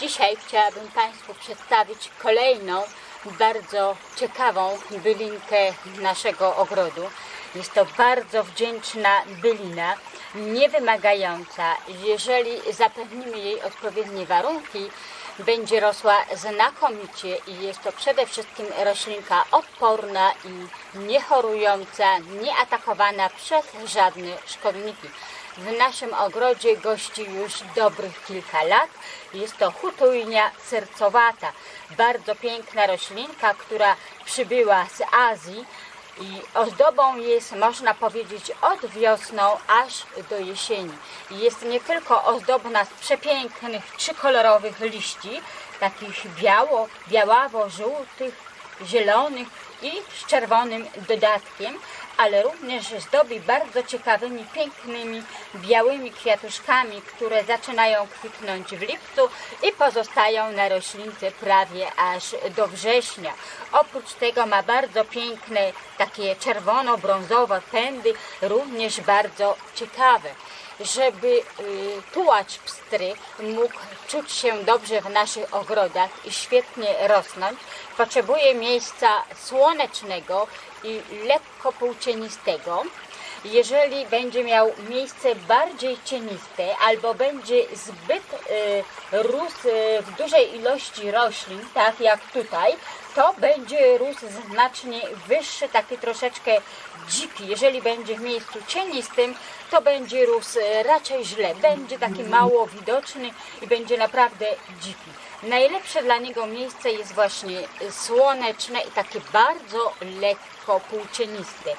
Dzisiaj chciałabym Państwu przedstawić kolejną bardzo ciekawą bylinkę naszego ogrodu. Jest to bardzo wdzięczna bylina, niewymagająca. Jeżeli zapewnimy jej odpowiednie warunki, będzie rosła znakomicie i jest to przede wszystkim roślinka odporna i niechorująca, nieatakowana przez żadne szkodniki. W naszym ogrodzie gości już dobrych kilka lat. Jest to hutujnia sercowata. Bardzo piękna roślinka, która przybyła z Azji i ozdobą jest, można powiedzieć, od wiosną aż do jesieni. Jest nie tylko ozdobna z przepięknych, trzykolorowych liści, takich biało, białawo-żółtych, zielonych i z czerwonym dodatkiem, ale również zdobi bardzo ciekawymi, pięknymi, białymi kwiatuszkami, które zaczynają kwitnąć w lipcu i pozostają na roślince prawie aż do września. Oprócz tego ma bardzo piękne, takie czerwono-brązowe pędy, również bardzo ciekawe żeby y, tułacz pstry mógł czuć się dobrze w naszych ogrodach i świetnie rosnąć, potrzebuje miejsca słonecznego i lekko półcienistego. Jeżeli będzie miał miejsce bardziej cieniste albo będzie zbyt y, rósł y, w dużej ilości roślin, tak jak tutaj, to będzie rósł znacznie wyższy, taki troszeczkę dziki. Jeżeli będzie w miejscu cienistym, to będzie rósł e, raczej źle. Będzie taki mało widoczny i będzie naprawdę dziki. Najlepsze dla niego miejsce jest właśnie słoneczne i takie bardzo lekko półcieniste.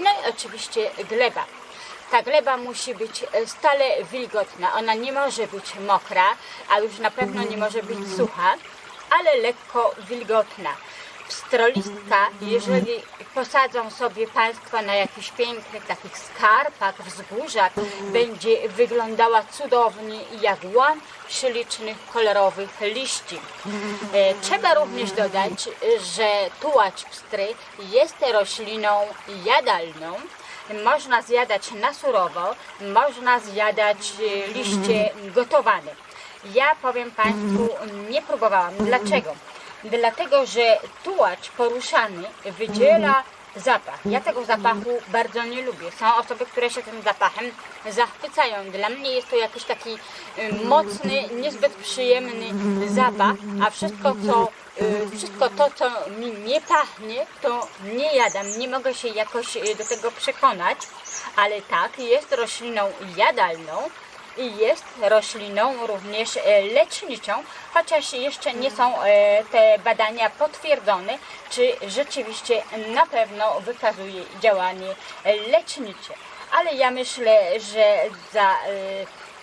No i oczywiście gleba. Ta gleba musi być e, stale wilgotna. Ona nie może być mokra, a już na pewno nie może być sucha, ale lekko wilgotna. Pstrolistka, jeżeli posadzą sobie Państwo na jakichś pięknych takich skarpach, wzgórzach, będzie wyglądała cudownie jak łan ślicznych, kolorowych liści. E, Trzeba również dodać, że tułacz pstry jest rośliną jadalną. Można zjadać na surowo, można zjadać e, liście gotowane. Ja powiem Państwu, nie próbowałam. Dlaczego? Dlatego, że tułacz poruszany wydziela zapach. Ja tego zapachu bardzo nie lubię. Są osoby, które się tym zapachem zachwycają. Dla mnie jest to jakiś taki y, mocny, niezbyt przyjemny zapach, a wszystko co y, wszystko to, co mi nie pachnie, to nie jadam. Nie mogę się jakoś y, do tego przekonać, ale tak, jest rośliną jadalną i jest rośliną również e, leczniczą, chociaż jeszcze nie są e, te badania potwierdzone, czy rzeczywiście na pewno wykazuje działanie lecznicze. Ale ja myślę, że za, e,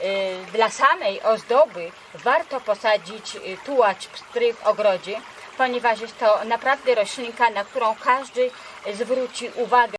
e, dla samej ozdoby warto posadzić e, tułacz pstry w ogrodzie, ponieważ jest to naprawdę roślinka, na którą każdy zwróci uwagę.